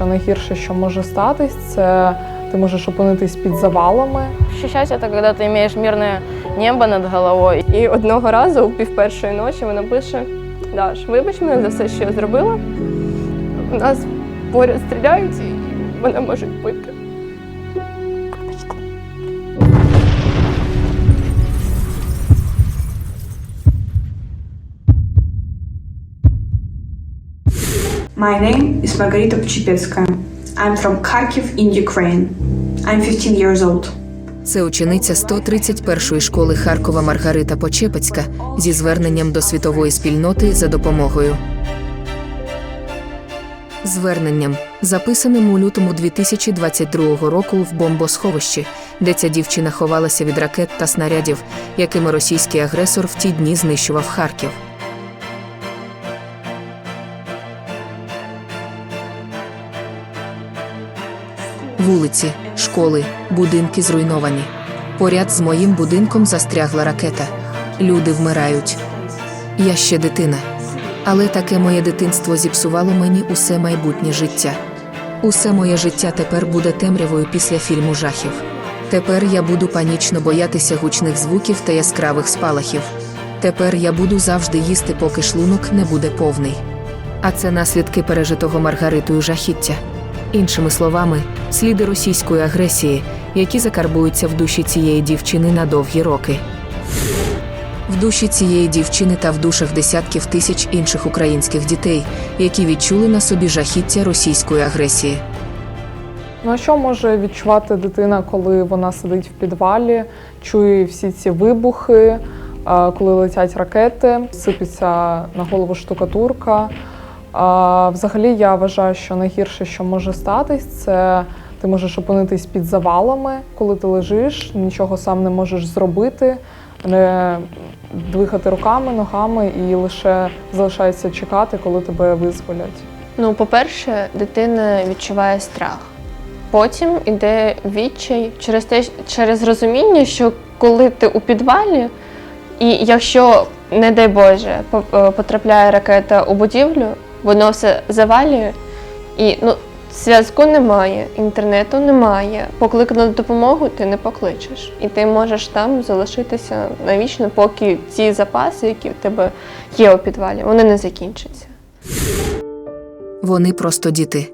що найгірше, що може статись, це ти можеш опинитись під завалами. Счастье – це коли ти маєш мирне небо над головою. І одного разу, у пів першої ночі, вона пише: Даш, вибач мене за все, що я зробила. У нас поряд стріляють, і мене можуть вбити. My name is Margarita Почепецкая. I'm from Kharkiv in Ukraine. I'm 15 years old. Це учениця 131-ї школи Харкова Маргарита Почепецька зі зверненням до світової спільноти за допомогою. Зверненням, записаним у лютому 2022 року в бомбосховищі, де ця дівчина ховалася від ракет та снарядів, якими російський агресор в ті дні знищував Харків. Вулиці, школи, будинки зруйновані. Поряд з моїм будинком застрягла ракета. Люди вмирають. Я ще дитина. Але таке моє дитинство зіпсувало мені усе майбутнє життя. Усе моє життя тепер буде темрявою після фільму жахів. Тепер я буду панічно боятися гучних звуків та яскравих спалахів. Тепер я буду завжди їсти, поки шлунок не буде повний. А це наслідки пережитого Маргаритою жахіття. Іншими словами, сліди російської агресії, які закарбуються в душі цієї дівчини на довгі роки. В душі цієї дівчини та в душах десятків тисяч інших українських дітей, які відчули на собі жахіття російської агресії. Ну а що може відчувати дитина, коли вона сидить в підвалі, чує всі ці вибухи, коли летять ракети, сипеться на голову штукатурка. А, Взагалі, я вважаю, що найгірше, що може статись, це ти можеш опинитись під завалами, коли ти лежиш, нічого сам не можеш зробити, не двигати руками, ногами і лише залишається чекати, коли тебе визволять. Ну, по-перше, дитина відчуває страх. Потім іде відчай через те, через розуміння, що коли ти у підвалі, і якщо, не дай Боже, е, потрапляє ракета у будівлю, воно все завалює, і ну, зв'язку немає, інтернету немає. Покликати на допомогу ти не покличеш. І ти можеш там залишитися навічно, поки ці запаси, які в тебе є у підвалі, вони не закінчаться. Вони просто діти.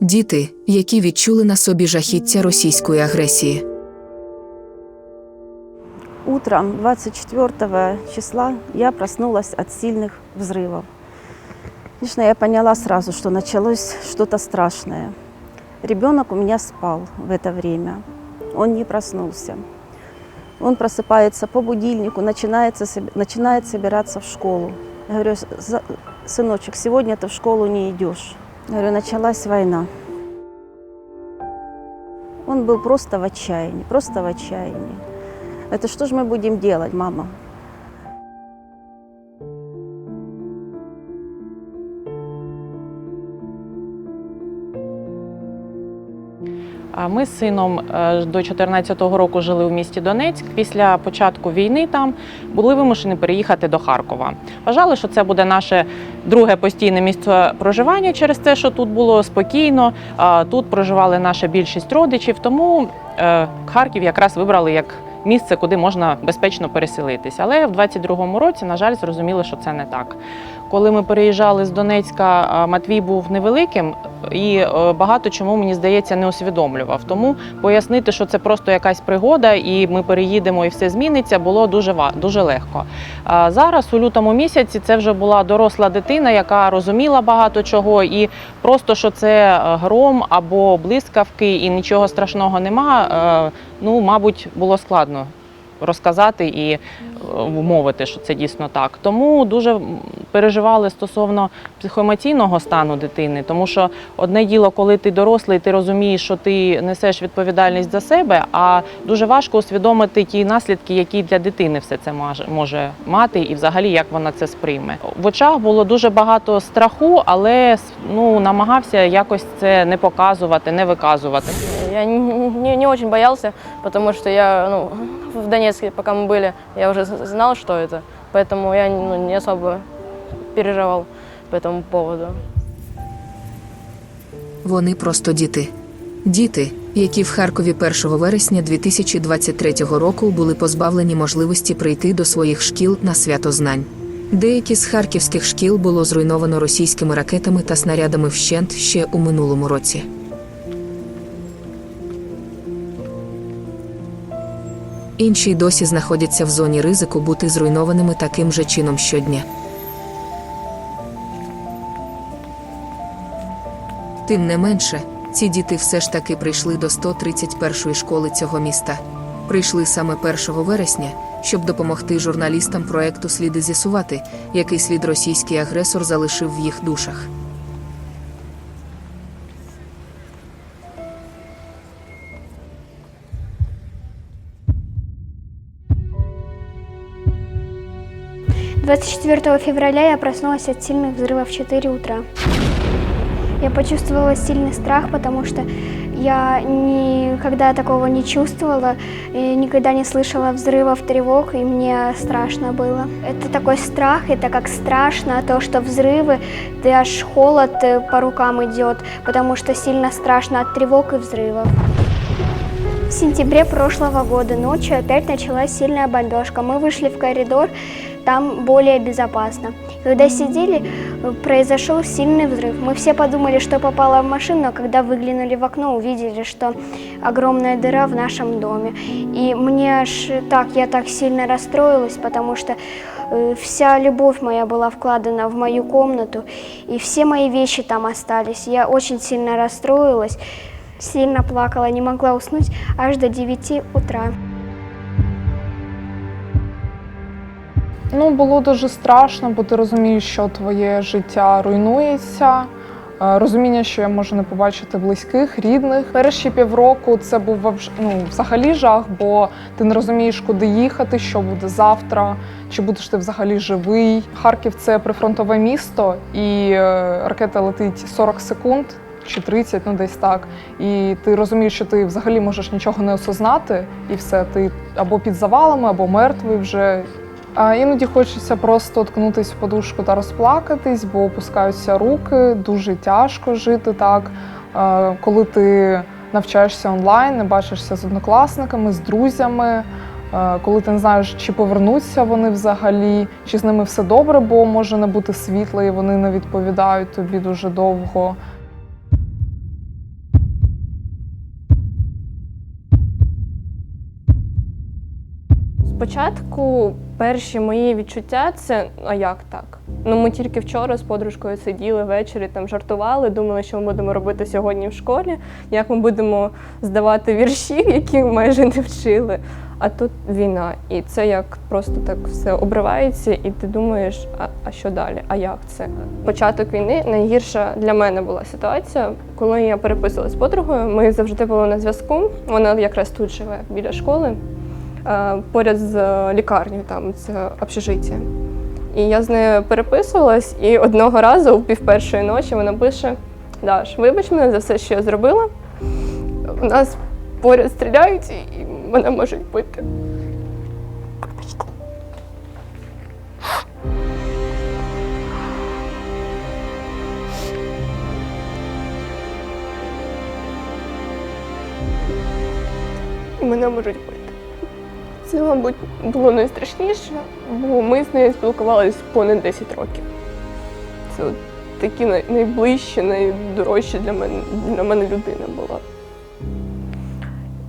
Діти, які відчули на собі жахіття російської агресії. Утром 24 числа я проснулась от сильных взрывов. Конечно, я поняла сразу, что началось что-то страшное. Ребенок у меня спал в это время. Он не проснулся. Он просыпается по будильнику, начинается, начинает собираться в школу. Я говорю, «С- за- сыночек, сегодня ты в школу не идешь. Я говорю, началась война. Он был просто в отчаянии, просто в отчаянии. Это что же мы будем делать, мама? Ми з сином е, до 2014 року жили у місті Донецьк. Після початку війни там були вимушені переїхати до Харкова. Вважали, що це буде наше друге постійне місце проживання через те, що тут було спокійно. Тут проживали наша більшість родичів. Тому е, Харків якраз вибрали як місце, куди можна безпечно переселитися. Але в 22-му році, на жаль, зрозуміли, що це не так. Коли ми переїжджали з Донецька, Матвій був невеликим і е, багато чому, мені здається, не усвідомлював. Тому пояснити, що це просто якась пригода, і ми переїдемо і все зміниться, було дуже дуже легко. Зараз, у лютому місяці, це вже була доросла дитина, яка розуміла багато чого, і просто що це е, гром або блискавки, і нічого страшного нема. е, Ну, мабуть, було складно розказати і вмовити, що це дійсно так. Тому дуже переживали стосовно психоемоційного стану дитини, тому що одне діло, коли ти дорослий, ти розумієш, що ти несеш відповідальність за себе, а дуже важко усвідомити ті наслідки, які для дитини все це може мати, і взагалі як вона це сприйме. В очах було дуже багато страху, але ну намагався якось це не показувати, не виказувати. Я не, не- не очень боялся, потому что я ну, в Донецке, пока мы были, я уже знал, что это. Поэтому я ну, не особо переживал по этому поводу. Вони просто діти. Діти, які в Харкові 1 вересня 2023 року були позбавлені можливості прийти до своїх шкіл на свято знань. Деякі з харківських шкіл було зруйновано російськими ракетами та снарядами вщент ще у минулому році. Інші досі знаходяться в зоні ризику бути зруйнованими таким же чином щодня. Тим не менше, ці діти все ж таки прийшли до 131-ї школи цього міста. Прийшли саме 1 вересня, щоб допомогти журналістам проекту сліди з'ясувати, який слід російський агресор залишив в їх душах. — 24 февраля я проснулась от сильных взрывов в 4 утра. Я почувствовала сильный страх, потому что я никогда такого не чувствовала, и никогда не слышала взрывов, тревог, и мне страшно было. Это такой страх, это как страшно, то, что взрывы, ты аж холод э, по рукам идет, потому что сильно страшно от тревог и взрывов. В сентябре прошлого года ночью опять началась сильная бомбежка. Мы вышли в коридор, там более безопасно. Когда сидели, произошел сильный взрыв. Мы все подумали, что попало в машину, но когда выглянули в окно, увидели, что огромная дыра в нашем доме. И мне аж так, я так сильно расстроилась, потому что э, вся любовь моя была вкладена в мою комнату, и все мои вещи там остались. Я очень сильно расстроилась, сильно плакала, не могла уснуть аж до 9 утра. Ну, було дуже страшно, бо ти розумієш, що твоє життя руйнується. е, Розуміння, що я можу не побачити близьких, рідних. Перші півроку це був ну, взагалі жах, бо ти не розумієш, куди їхати, що буде завтра, чи будеш ти взагалі живий. Харків це прифронтове місто, і е, ракета летить 40 секунд чи 30, ну десь так. І ти розумієш, що ти взагалі можеш нічого не осознати, і все, ти або під завалами, або мертвий вже. Іноді хочеться просто ткнутись в подушку та розплакатись, бо опускаються руки, дуже тяжко жити так. Коли ти навчаєшся онлайн, не бачишся з однокласниками, з друзями, коли ти не знаєш, чи повернуться вони взагалі, чи з ними все добре, бо може не бути світла, і вони не відповідають тобі дуже довго. Спочатку перші мої відчуття це а як так? Ну ми тільки вчора з подружкою сиділи ввечері, там жартували, думали, що ми будемо робити сьогодні в школі, як ми будемо здавати вірші, які майже не вчили. А тут війна, і це як просто так все обривається, і ти думаєш, а, а що далі? А як це? Початок війни найгірша для мене була ситуація, коли я переписувалася з подругою. Ми завжди були на зв'язку. Вона якраз тут живе біля школи поряд з е, лікарнею, там це общежиття. І я з нею переписувалась, і одного разу, у пів першої ночі, вона пише: Даш, вибач мене за все, що я зробила. У нас поряд стріляють і мене можуть бити. Мене можуть бити. Це, мабуть, було найстрашніше, бо ми з нею спілкувалися понад 10 років. Це от такі най- найближчі, найдорожчі для мене, для мене людина була.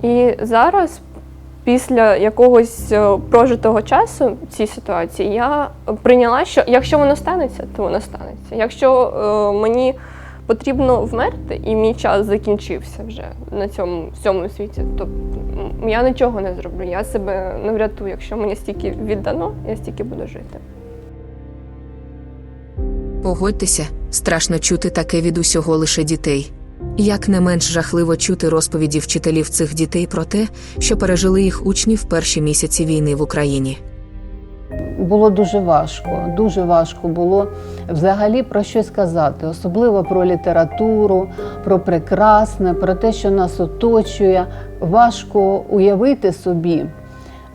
І зараз, після якогось е, прожитого часу в цій ситуації, я прийняла, що якщо воно станеться, то воно станеться. Якщо е, мені потрібно вмерти, і мій час закінчився вже на цьому всьому світі, то м, я нічого не зроблю. Я себе не врятую. Якщо мені стільки віддано, я стільки буду жити. Погодьтеся, страшно чути таке від усього лише дітей. Як не менш жахливо чути розповіді вчителів цих дітей про те, що пережили їх учні в перші місяці війни в Україні. Було дуже важко, дуже важко було взагалі про що сказати, особливо про літературу, про прекрасне, про те, що нас оточує. Важко уявити собі,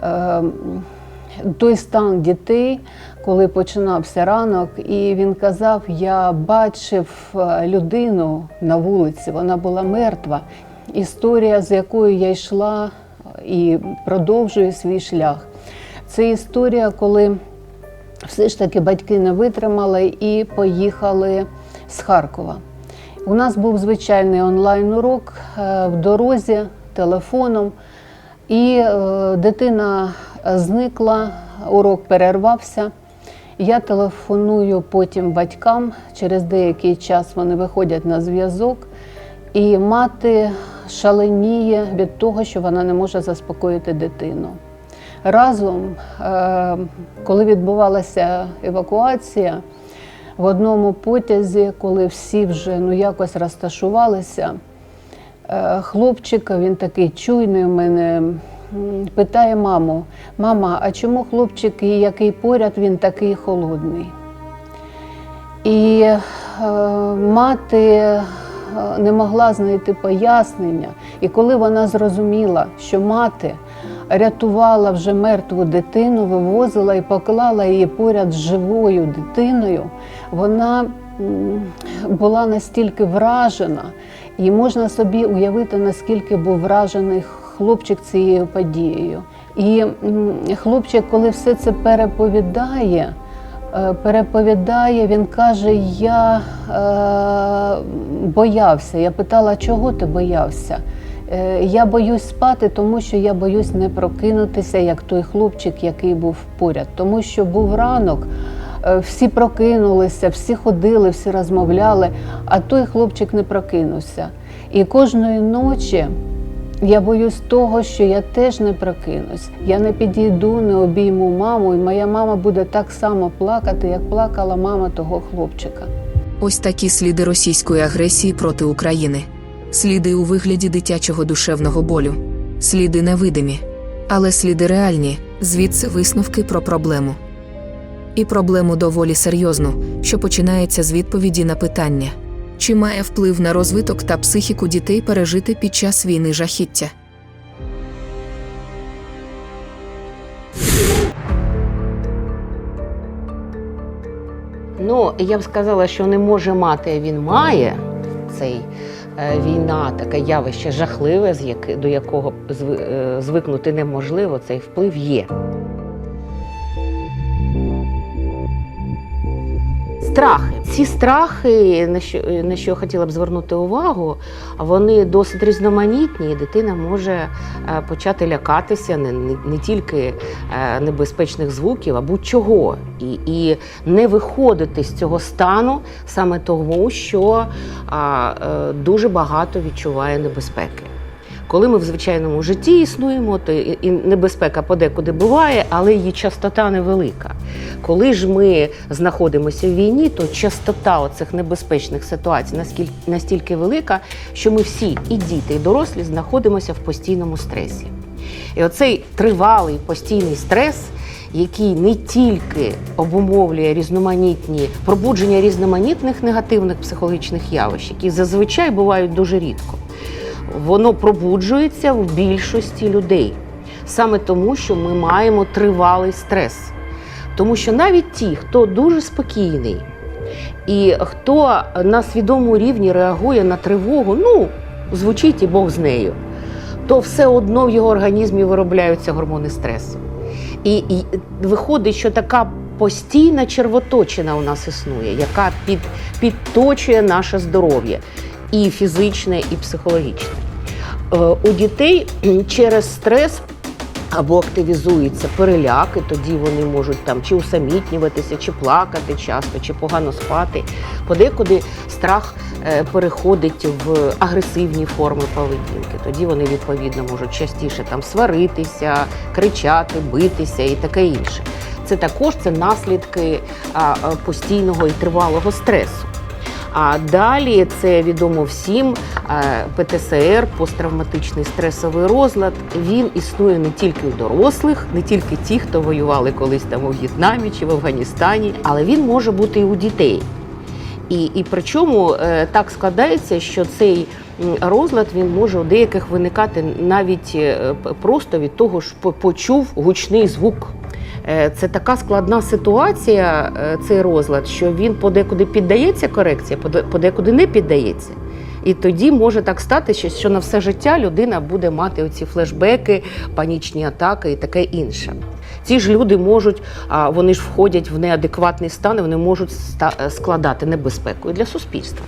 е, той стан дітей, коли починався ранок, і він казав: Я бачив е, людину на вулиці, вона була мертва. Історія, з якою я йшла і продовжую свій шлях. Це історія, коли все ж таки батьки не витримали і поїхали з Харкова. У нас був звичайний онлайн-урок е, в дорозі телефоном, і е, дитина зникла, урок перервався. Я телефоную потім батькам. Через деякий час вони виходять на зв'язок, і мати шаленіє від того, що вона не може заспокоїти дитину. Разом, е, коли відбувалася евакуація, в одному потязі, коли всі вже ну, якось розташувалися, е, хлопчик, він такий чуйний у мене, питає маму: Мама, а чому хлопчик, який поряд, він такий холодний? І е, мати е, не могла знайти пояснення. І коли вона зрозуміла, що мати рятувала вже мертву дитину, вивозила і поклала її поряд з живою дитиною, вона була настільки вражена, і можна собі уявити, наскільки був вражений хлопчик цією подією. І хлопчик, коли все це переповідає, е, переповідає, він каже: Я е, боявся. Я питала, чого ти боявся? Е, Я боюсь спати, тому що я боюсь не прокинутися, як той хлопчик, який був поряд. Тому що був ранок, е, всі прокинулися, всі ходили, всі розмовляли, а той хлопчик не прокинувся. І кожної ночі я боюсь того, що я теж не прокинусь. Я не підійду, не обійму маму, і моя мама буде так само плакати, як плакала мама того хлопчика. Ось такі сліди російської агресії проти України. Сліди у вигляді дитячого душевного болю. Сліди невидимі. Але сліди реальні, звідси висновки про проблему. І проблему доволі серйозну, що починається з відповіді на питання: чи має вплив на розвиток та психіку дітей пережити під час війни жахіття? Ну, я б сказала, що не може мати, він має цей війна, таке явище жахливе, до якого е, звикнути неможливо, цей вплив є. Страхи. Ці страхи, на що, на що я хотіла б звернути увагу, вони досить різноманітні, і дитина може е, почати лякатися не, не, не тільки е, небезпечних звуків, а будь-чого. І, і не виходити з цього стану саме тому, що а, е, дуже багато відчуває небезпеки. Коли ми в звичайному житті існуємо, то і небезпека подекуди буває, але її частота невелика. Коли ж ми знаходимося в війні, то частота оцих небезпечних ситуацій настільки велика, що ми всі, і діти, і дорослі, знаходимося в постійному стресі. І оцей тривалий постійний стрес, який не тільки обумовлює різноманітні пробудження різноманітних негативних психологічних явищ, які зазвичай бувають дуже рідко воно пробуджується в більшості людей. Саме тому, що ми маємо тривалий стрес. Тому що навіть ті, хто дуже спокійний і хто на свідомому рівні реагує на тривогу, ну, звучить і Бог з нею, то все одно в його організмі виробляються гормони стресу. І, і виходить, що така постійна червоточина у нас існує, яка під, підточує наше здоров'я і фізичне, і психологічне. Е, У дітей через стрес або активізується переляк, і тоді вони можуть там чи усамітнюватися, чи плакати часто, чи погано спати. Подекуди страх е, переходить в агресивні форми поведінки. Тоді вони відповідно можуть частіше там сваритися, кричати, битися і таке інше. Це також це наслідки а, постійного і тривалого стресу. А далі це відомо всім. е, ПТСР, посттравматичний стресовий розлад. Він існує не тільки у дорослих, не тільки ті, хто воювали колись там у В'єтнамі чи в Афганістані, але він може бути і у дітей. І, і причому е, так складається, що цей розлад він може у деяких виникати навіть е, просто від того, що почув гучний звук. Е, Це така складна ситуація, е, цей розлад, що він подекуди піддається корекції, поде- подекуди не піддається. І тоді може так стати, що- на все життя людина буде мати оці флешбеки, панічні атаки і таке інше. Ці ж люди можуть, вони ж входять в неадекватний стан, вони можуть е, складати небезпеку для суспільства.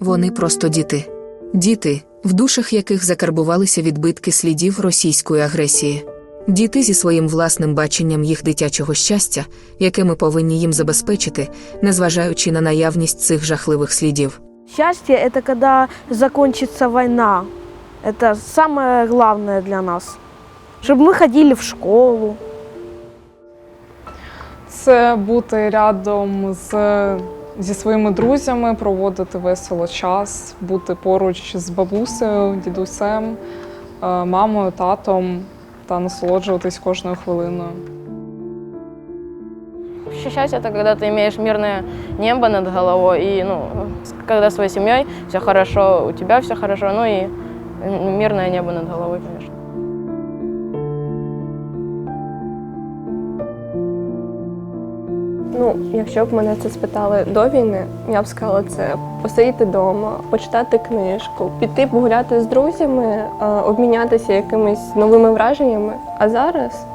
Вони просто діти Діти, в душах яких закарбувалися відбитки слідів російської агресії. Діти зі своїм власним баченням їх дитячого щастя, яке ми повинні їм забезпечити, незважаючи на наявність цих жахливих слідів. Счастье – это когда закончится война. Это самое главное для нас. Чтобы мы ходили в школу. Це бути рядом з, зі своїми друзями, проводити весело час, бути поруч з бабусею, дідусем, е, мамою, татом та насолоджуватись кожною хвилиною. Счастье это когда ты имеешь мирное небо над головой, и ну, когда своей семьей все хорошо, у тебя все хорошо, ну и мирное небо над головой, конечно. Ну, якщо б мене це спитали до війни, я б сказала це посидіти вдома, почитати книжку, піти погуляти з друзями, обмінятися якимись новими враженнями. А зараз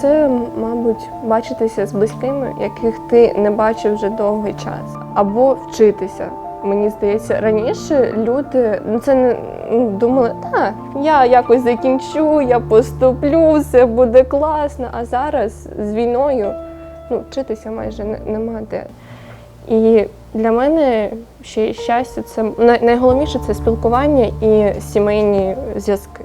це, мабуть, бачитися з близькими, яких ти не бачив вже довгий час, або вчитися. Мені здається, раніше люди ну це не ну, думали, так, я якось закінчу, я поступлю, все буде класно. А зараз з війною ну, вчитися майже не- нема де. І для мене ще щастя, це най- найголовніше це спілкування і сімейні зв'язки.